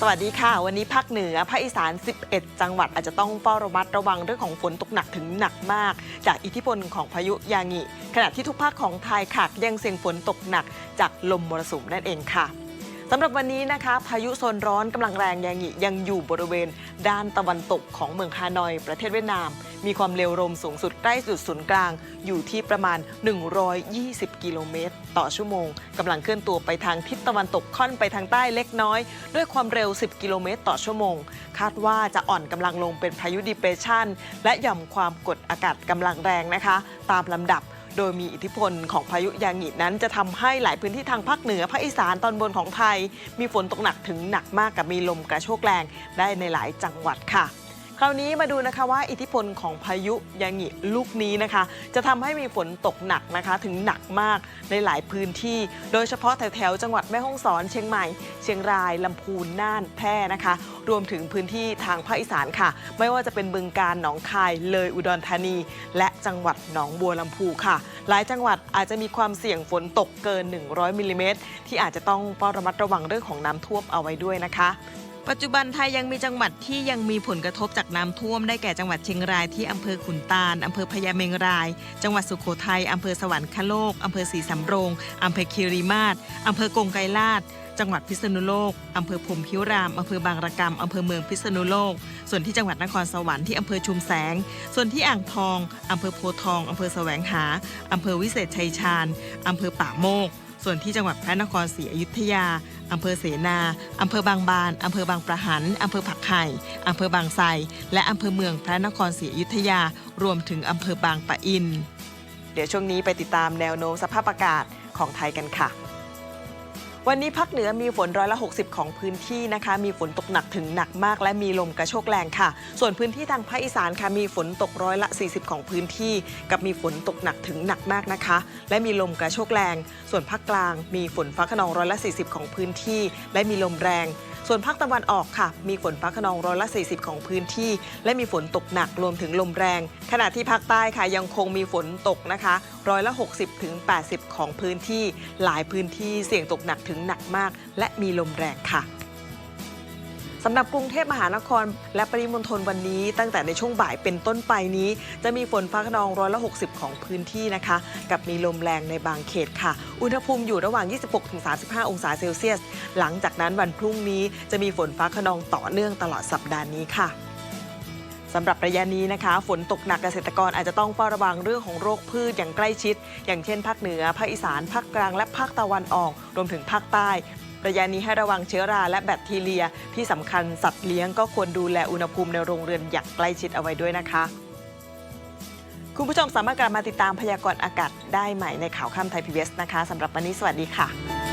สวัสดีค่ะ วันนี้ภาคเหนือภาคอีสาน 11 จังหวัดอาจจะต้องเฝ้าระมัดระวังเรื่องของฝนตกหนักถึงหนักมาก จากอิทธิพลของพายุยางิขณะที่ทุกภาคของไทยค่ะยังเสี่ยงฝนตกหนักจากลมมรสุมนั่นเองค่ะ สำหรับวันนี้นะคะ พายุโซนร้อนกำลังแรงยางิยังอยู่บริเวณด้านตะวันตกของเมืองฮานอย ประเทศเวียดนาม มีความเร็วลมสูงสุดใกล้จุดศูนย์กลาง อยู่ที่ประมาณ 120 กิโลเมตร ต่อชั่วโมงกำลังเคลื่อนตัวไปทางทิศตะวันตกค่อนไปทางใต้เล็กน้อย ด้วยความเร็ว 10 กิโลเมตร ต่อชั่วโมง คาดว่าจะอ่อนกำลังลงเป็นพายุดิเปรสชันและหย่อมความกดอากาศกำลังแรงนะคะ ตามลำดับ โดยมีอิทธิพลของพายุยางินั้นจะทำให้หลายพื้นที่ทางภาคเหนือภาคอีสานตอนบนของไทย มีฝนตกหนักถึงหนักมากกับมีลมกระโชกแรงได้ในหลายจังหวัดค่ะ คราวนี้มาดูนะคะว่าอิทธิพลของพายุยางิลูกนี้นะคะ จะทำให้มีฝนตกหนักนะคะ ถึงหนักมากในหลายพื้นที่ โดยเฉพาะแถวๆจังหวัดแม่ฮ่องสอนเชียงใหม่ เชียงรายลำพูนน่านแพร่นะคะ รวมถึงพื้นที่ทางภาคอีสานค่ะ ไม่ว่าจะเป็นบึงการหนองคายเลยอุดรธานี และจังหวัดหนองบัวลำพูค่ะ หลายจังหวัดอาจจะมีความเสี่ยงฝนตกเกิน 100มิลลิเมตรที่อาจจะต้องเฝ้าระมัดระวังเรื่องของน้ำท่วมเอาไว้ด้วยนะคะ ปัจจุบันไทยยังมีจังหวัดที่ยังมีผลกระทบจากน้ำท่วมได้แก่จังหวัดเชียงรายที่อำเภอขุนตาลอำเภอพญาเมงราย จังหวัดสุโขทัยอำเภอสวรรคโลกอำเภอศรีสำโรงอำเภอคีรีมาศอำเภอกงไกรลาดจังหวัดพิษณุโลก อำเภอพรมพิราม อำเภอบางระกำอำเภอเมืองพิษณุโลก ส่วนที่จังหวัดนครสวรรค์ที่อำเภอชุมแสง ส่วนที่อ่างทอง อำเภอโพทอง อำเภอแสวงหา อำเภอวิเศษชัยชาญ อำเภอป่าโมก ส่วนที่จังหวัดพระนครศรีอยุธยา อำเภอเสนาอำเภอบางบานอำเภอบางประหันอำเภอผักไห่อำเภอบางไทรและอำเภอเมืองพระนครศรีอยุธยา รวมถึงอำเภอบางปะอิน เดี๋ยวช่วงนี้ไปติดตามแนวโน้มสภาพอากาศของไทยกันค่ะ วันนี้ภาคเหนือมีฝนร้อยละ 60 ของพื้นที่นะคะ มีฝนตกหนักถึงหนักมาก และมีลมกระโชกแรงค่ะ ส่วนพื้นที่ทางภาคอีสานค่ะมีฝนตกร้อยละ 40 ของพื้นที่ กับมีฝนตกหนักถึงหนักมากนะคะ และมีลมกระโชกแรง ส่วนภาคกลางมีฝนฟ้าขนองร้อยละ 40 ของพื้นที่ และมีลมแรง ส่วนภาคตะวันออกค่ะ มีฝนฟ้าขนองร้อยละ 40 ของพื้นที่ และมีฝนตกหนักรวมถึงลมแรง ขณะที่ภาคใต้ค่ะยังคงมีฝนตกนะคะร้อยละ 60ถึง80 ของพื้นที่ หลายพื้นที่เสี่ยงตกหนักถึงหนักมาก และมีลมแรงค่ะ สำหรับกรุงเทพมหานคร และปริมณฑลวันนี้ ตั้งแต่ในช่วงบ่ายเป็นต้นไปนี้ จะมีฝนฟ้าขนองร้อยละ 60 ของพื้นที่นะคะ กับมีลมแรงในบางเขตค่ะ อุณหภูมิอยู่ระหว่าง 26-35 องศาเซลเซียส หลังจากนั้นวันพรุ่งนี้จะมีฝนฟ้าขนองต่อเนื่องตลอดสัปดาห์นี้ค่ะสำหรับระยะนี้นะคะ ฝนตกหนักเกษตรกรอาจจะต้องเฝ้าระวังเรื่องของโรคพืชอย่างใกล้ชิด อย่างเช่นภาคเหนือ ภาคอีสาน ภาคกลางและภาคตะวันออก รวมถึงภาคใต้ ระยะนี้ให้ระวังเชื้อราและแบคทีเรียที่สำคัญสัตว์เลี้ยงก็ควรดูแลอุณหภูมิในโรงเรือนอย่างใกล้ชิดเอาไว้ด้วยนะคะ คุณผู้ชมสามารถกลับมาติดตามพยากรณ์อากาศได้ใหม่ในข่าวค่ำไทยพีบีนะคะสำหรับวันนี้สวัสดีค่ะ